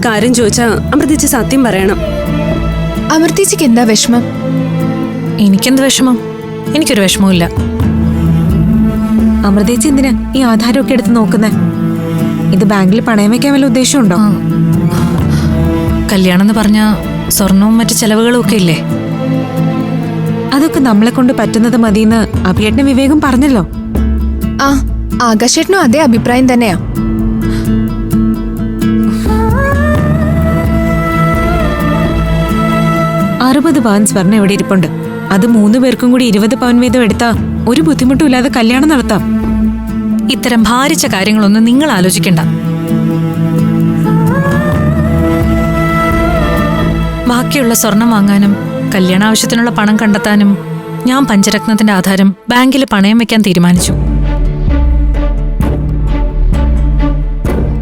ഒരു കാര്യം ചോദിച്ചാ അമൃതിച്ച് സത്യം പറയണം. അമൃതീച്ചിക്ക് എന്താ വിഷമം? എനിക്കെന്ത് വിഷമം? എനിക്കൊരു വിഷമവുമില്ല. അമൃതേച്ചി എന്തിനാ ഈ ആധാരമൊക്കെ എടുത്ത് നോക്കുന്നേ? ഇത് ബാങ്കിൽ പണയം വെക്കാൻ വല്ല ഉദ്ദേശമുണ്ടോ കല്യാണം എന്ന് പറഞ്ഞ സ്വർണവും മറ്റു ചെലവുകളും ഒക്കെ ഇല്ലേ? അതൊക്കെ നമ്മളെ കൊണ്ട് പറ്റുന്നത് മതിയെന്ന് അഭിയേട്ടന് വിവേകം പറഞ്ഞല്ലോ. ആ ആകാശേട്ടനും അതേ അഭിപ്രായം തന്നെയാ. അറുപത് പവൻ സ്വർണം എവിടെ ഇരിപ്പുണ്ട്. അത് മൂന്ന് പേർക്കും കൂടി ഇരുപത് പവൻ വീതം എടുത്താ ഒരു ബുദ്ധിമുട്ടുമില്ലാതെ കല്യാണം നടത്താം. ഇത്തരം ഭാരിച്ച കാര്യങ്ങളൊന്നും നിങ്ങൾ ആലോചിക്കണ്ട. ബാക്കിയുള്ള സ്വർണം വാങ്ങാനും കല്യാണ ആവശ്യത്തിനുള്ള പണം കണ്ടെത്താനും ഞാൻ പഞ്ചരത്നത്തിന്റെ ആധാരം ബാങ്കിൽ പണയം വെക്കാൻ തീരുമാനിച്ചു.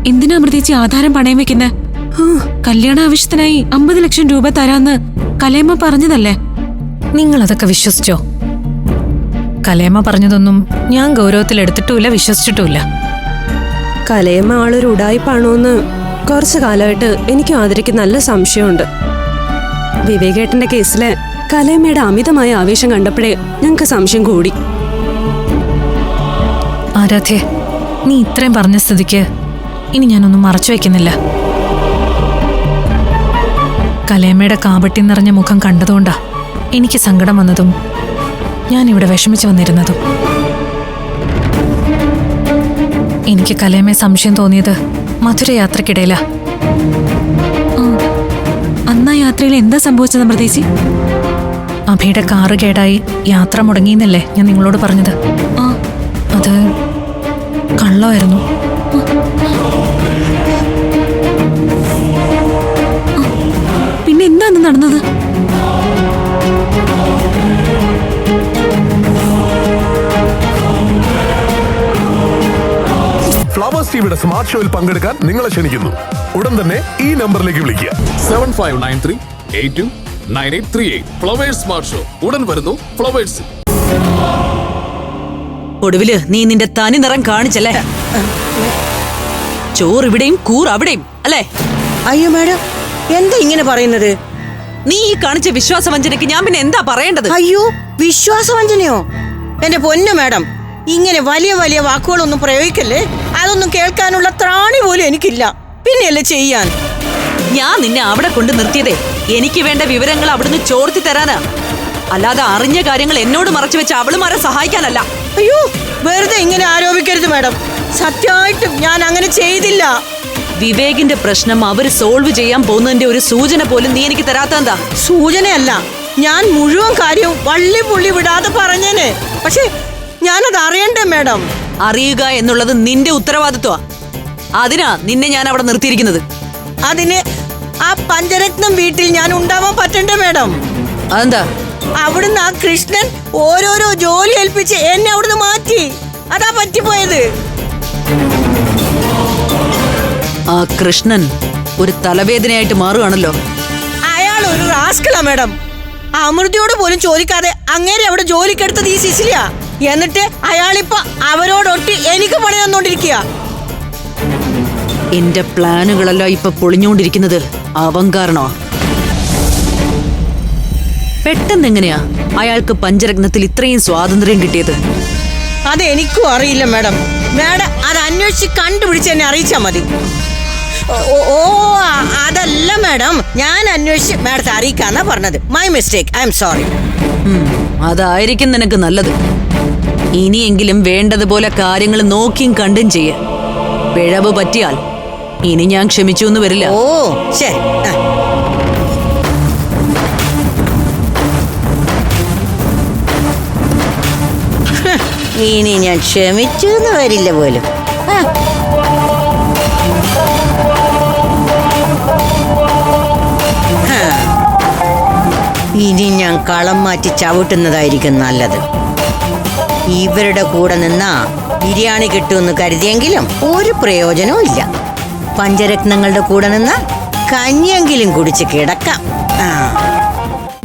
എന്തിനാ അമൃതേച്ചി ആധാരം പണയം വെക്കുന്നത് കല്യാണ ആവശ്യത്തിനായി അമ്പത് ലക്ഷം രൂപ തരാന്ന് കലയമ്മ പറഞ്ഞതല്ലേ? നിങ്ങൾ അതൊക്കെ വിശ്വസിച്ചോ? കലേമ്മ പറഞ്ഞതൊന്നും ഞാൻ ഗൗരവത്തിൽ എടുത്തിട്ടുമില്ല വിശ്വസിച്ചിട്ടുമില്ല. കലേമ്മ ആളൊരു ഉടായിപ്പാണോന്ന് കുറച്ചു കാലമായിട്ട് എനിക്ക് ആദരിക്ക് നല്ല സംശയമുണ്ട്. വിവേകേട്ടന്റെ കേസിൽ കലേമ്മയുടെ അമിതമായ ആവേശം കണ്ടപ്പോഴേ ഞങ്ങൾക്ക് സംശയം കൂടി. ആരാധ്യ നീ ഇത്രയും പറഞ്ഞ സ്ഥിതിക്ക് ഇനി ഞാനൊന്നും മറച്ചു വെക്കുന്നില്ല കലേമയുടെ കാപട്ടി നിറഞ്ഞ മുഖം കണ്ടതുകൊണ്ടാ എനിക്ക് സങ്കടം വന്നതും ഞാൻ ഇവിടെ വിഷമിച്ചു വന്നിരുന്നതും. എനിക്ക് കലേമയെ സംശയം തോന്നിയത് മധുര യാത്രക്കിടയിലാ. അന്നാ യാത്രയിൽ എന്താ സംഭവിച്ചത് അമൃതേച്ചി അഭിയുടെ കാറ് കേടായി യാത്ര മുടങ്ങിയെന്നല്ലേ ഞാൻ നിങ്ങളോട് പറഞ്ഞത്. ആ അത് കള്ളമായിരുന്നു. നടന്നത്? ഫ്ലവേഴ്സ് ടിവിയുടെ സ്മാർട്ട് ഷോയിൽ പങ്കെടുക്കാൻ നിങ്ങളെ ക്ഷണിക്കുന്നു. ഉടൻ തന്നെ ഈ നമ്പറിലേക്ക് വിളിക്കുക. Seven five nine three eight two nine eight three eight Flowers smart show ഉടൻ വരുന്നു ഫ്ലവേഴ്സ് ഒടുവിൽ നീ നിന്റെ തനി നിറം കാണിച്ചല്ലേ? ചോറ് ഇവിടെയും കൂർ അവിടെയും അല്ലേ? അയ്യോ മാഡം എന്താ ഇങ്ങനെ പറയുന്നത്? നീ ഈ കാണിച്ച വിശ്വാസവഞ്ചനയ്ക്ക് ഞാൻ പിന്നെ എന്താ പറയേണ്ടത്? അയ്യോ വിശ്വാസവഞ്ചനയോ? എന്റെ പൊന്നു മാഡം ഇങ്ങനെ വലിയ വലിയ വാക്കുകളൊന്നും പ്രയോഗിക്കല്ലേ? അതൊന്നും കേൾക്കാനുള്ള ത്രാണി പോലും എനിക്കില്ല. പിന്നെയല്ലേ ചെയ്യാൻ? ഞാൻ നിന്നെ അവിടെ കൊണ്ട് നിർത്തിയതേ. എനിക്ക് വേണ്ട വിവരങ്ങൾ അവിടുന്ന് ചോർത്തി തരാനാ. അല്ലാതെ അറിഞ്ഞ കാര്യങ്ങൾ എന്നോട് മറച്ചു വെച്ച് അവളുമാരെ സഹായിക്കാനല്ല. അയ്യോ വെറുതെ ഇങ്ങനെ ആരോപിക്കരുത് മാഡം. സത്യമായിട്ടും ഞാൻ അങ്ങനെ ചെയ്തില്ല. വിവേകിന്റെ പ്രശ്നം അവർ സോൾവ് ചെയ്യാൻ പോകുന്നതിന്റെ ഒരു സൂചന പോലും നീ എനിക്ക് തരാത്തെന്താ സൂചനയല്ല. ഞാൻ മുഴുവൻ കാര്യവും വള്ളി പുള്ളി വിടാതെ പറഞ്ഞേനെ. പക്ഷെ ഞാനത് അറിയണ്ടേ മേഡം? അറിയുക എന്നുള്ളത് നിന്റെ ഉത്തരവാദിത്വ. അതിനാ നിന്നെ ഞാൻ അവിടെ നിർത്തിയിരിക്കുന്നത്. അതിന് ആ പഞ്ചരത്നം വീട്ടിൽ ഞാൻ ഉണ്ടാവാൻ പറ്റണ്ടേ മേഡം? അതെന്താ? അവിടുന്ന് ആ കൃഷ്ണൻ ഓരോരോ ജോലി ഏൽപ്പിച്ച് എന്നെ അവിടുന്ന് മാറ്റി. അതാ പറ്റിപ്പോയത്. കൃഷ്ണൻ ഒരു തലവേദനയായിട്ട് മാറുകയാണല്ലോ. അയാൾ ഒരു റാസ്കളാ മേഡം. അമൃതിയോട് പോലും ചോദിക്കാതെ അങ്ങേരെ അവിടെ ജോലിക്കെടുത്തത് ഈ സിസിലിയ. എന്നിട്ട് അയാളിപ്പോ അവരോടൊട്ടി എനിക്ക് പണി തന്നോണ്ടിരിക്കുക എന്റെ പ്ലാനുകളെല്ലാം ഇപ്പൊ പൊളിഞ്ഞോണ്ടിരിക്കുന്നത് അവൻ കാരണോ പെട്ടെന്ന് എങ്ങനെയാ അയാൾക്ക് പഞ്ചരത്നത്തിൽ ഇത്രയും സ്വാതന്ത്ര്യം കിട്ടിയത്? അത് എനിക്കും അറിയില്ല മാഡം. മാഡം അത് അന്വേഷിച്ച് കണ്ടുപിടിച്ച് എന്നെ അറിയിച്ചാ മതി. ഓ, അതല്ല മാഡം. ഞാൻ അന്വേഷിച്ച് മാഡത്തെ അറിയിക്കാന്നാ പറഞ്ഞത്. My mistake I'm sorry അതായിരിക്കും നിനക്ക് നല്ലത്. ഇനിയെങ്കിലും വേണ്ടതുപോലെ കാര്യങ്ങൾ നോക്കിയും കണ്ടും ചെയ്യ. പിഴവ് പറ്റിയാൽ ഇനി ഞാൻ ക്ഷമിച്ചു എന്ന് വരില്ല. ഓ ശരി. ഇനി ഞാൻ ക്ഷമിച്ചു എന്ന് വരില്ല പോലും. ഇനി ഞാൻ കളം മാറ്റി ചവിട്ടുന്നതായിരിക്കും നല്ലത്. ഇവരുടെ കൂടെ നിന്നാ ബിരിയാണി കിട്ടുമെന്ന് കരുതിയെങ്കിലും ഒരു പ്രയോജനവും ഇല്ല. പഞ്ചരത്നങ്ങളുടെ കൂടെ നിന്ന് കഞ്ഞിയെങ്കിലും കുടിച്ച് കിടക്കാം.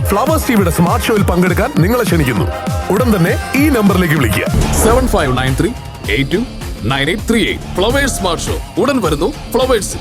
ഫ്ലവേഴ്സ് ടിവിയുടെ സ്മാർട്ട് ഷോയിൽ പങ്കെടുക്കാൻ നിങ്ങളെ ക്ഷണിക്കുന്നു. ഉടൻ തന്നെ ഈ നമ്പറിലേക്ക് വിളിക്കുക. Seven five nine three eight two nine eight three eight. Flowers smart show. ഉടൻ വരുന്നു ഫ്ലവേഴ്സ്